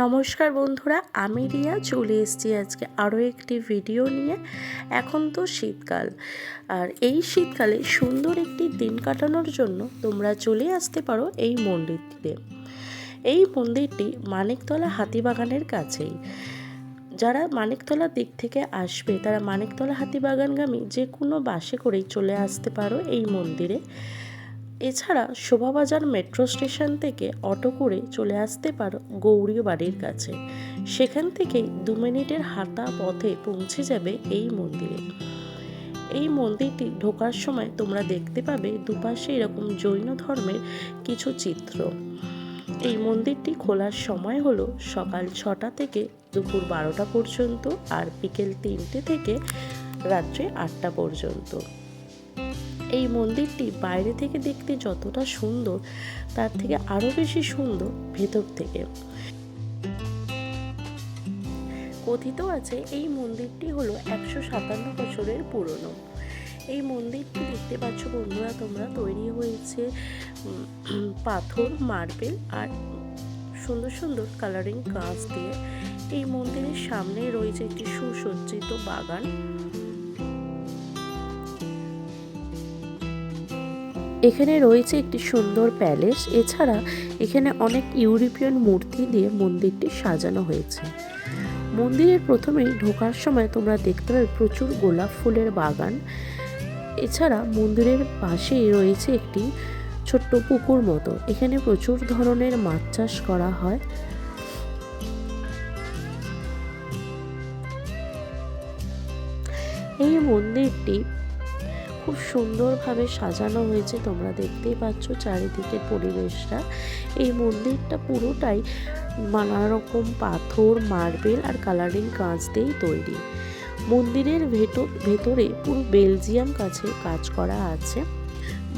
নমস্কার বন্ধুরা, আমি রিয়া। চলে এসেছি আজকে আরও একটি ভিডিও নিয়ে। এখন তো শীতকাল। আর এই শীতকালে সুন্দর একটি দিন কাটানোর জন্য তোমরা চলে আসতে পারো এই মন্দিরটিতে। এই মন্দিরটি মানিকতলা হাতিবাগানের কাছেই। যারা মানিকতলার দিক থেকে আসবে, তারা মানিকতলা হাতিবাগানগামী যে কোনো বাসে করেই চলে আসতে পারো এই মন্দিরে। এছাড়া শোভাবাজার মেট্রো স্টেশন থেকে অটো করে চলে আসতে পারো গৌরী বাড়ির কাছে। সেখান থেকেই দু মিনিটের হাঁটা পথে পৌঁছে যাবে এই মন্দিরে। এই মন্দিরটি ঢোকার সময় তোমরা দেখতে পাবে দুপাশে এরকম জৈন ধর্মের কিছু চিত্র। এই মন্দিরটি খোলার সময় হলো সকাল ছটা থেকে দুপুর বারোটা পর্যন্ত আর বিকেল তিনটে থেকে রাত্রে আটটা পর্যন্ত। এই মন্দিরটি বাইরে থেকে দেখতে যতটা সুন্দর, তার থেকে আরও বেশি সুন্দর ভেতর থেকে। কথিত আছে, এই মন্দিরটি হলো একশো সাতান্ন বছরের পুরনো। এই মন্দিরটি দেখতে পাচ্ছ বন্ধুরা, তোমরা, তৈরি হয়েছে পাথর, মার্বেল আর সুন্দর সুন্দর কালারিং কাঁচ দিয়ে। এই মন্দিরের সামনে রয়েছে একটি সুসজ্জিত বাগান। এখানে রয়েছে একটি সুন্দর প্যালেস। এছাড়া এখানে অনেক ইউরোপিয়ান মূর্তি দিয়ে মন্দিরটি সাজানো হয়েছে। মন্দিরের প্রথমেই ঢোকার সময় তোমরা দেখতে পাবে প্রচুর গোলাপ ফুলের বাগান। এছাড়া মন্দিরের পাশেই রয়েছে একটি ছোট্ট পুকুর মতো। এখানে প্রচুর ধরনের মাছ চাষ করা হয়। এই মন্দিরটি খুব সুন্দরভাবে সাজানো হয়েছে। তোমরা দেখতেই পাচ্ছ চারিদিকের পরিবেশটা। এই মন্দিরটা পুরোটাই নানা রকম পাথর, মার্বেল আর কালারিং কাঁচ দিয়েই তৈরি। মন্দিরের ভেতর ভেতরে পুরো বেলজিয়াম কাছে কাজ করা আছে।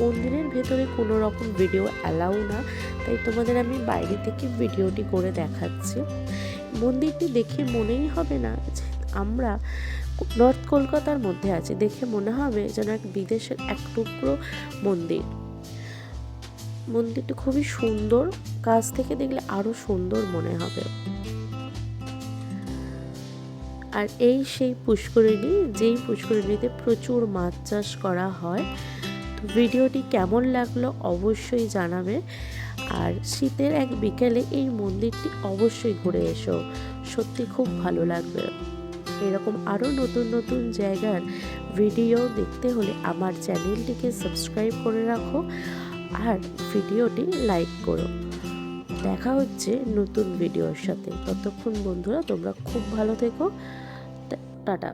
মন্দিরের ভেতরে কোনো রকম ভিডিও অ্যালাউ না, তাই তোমাদের আমি বাইরে থেকে ভিডিওটি করে দেখাচ্ছি। মন্দিরটি দেখে মনেই হবে না যে আমরা নর্থ কলকাতার মধ্যে আছি। দেখে মনে হবে যেন এক বিদেশের এক টুকরো মন্দির। মন্দিরটি খুবই সুন্দর। কাছ থেকে দেখলে আরও সুন্দর মনে হবে। আর এই সেই পুষ্করিণী, যেই পুষ্করিণীতে প্রচুর মাছ চাষ করা হয়। তো ভিডিওটি কেমন লাগল অবশ্যই জানাবে। আর শীতের এক বিকেলে এই মন্দিরটি অবশ্যই ঘুরে এসো। সত্যি খুব ভালো লাগবে। এরকম আরও নতুন নতুন জায়গার ভিডিও দেখতে হলে আমার চ্যানেলটিকে সাবস্ক্রাইব করে রাখো আর ভিডিওটি লাইক করো। দেখা হচ্ছে নতুন ভিডিওর সাথে। ততক্ষণ বন্ধুরা, তোমরা খুব ভালো থেকো। টাটা।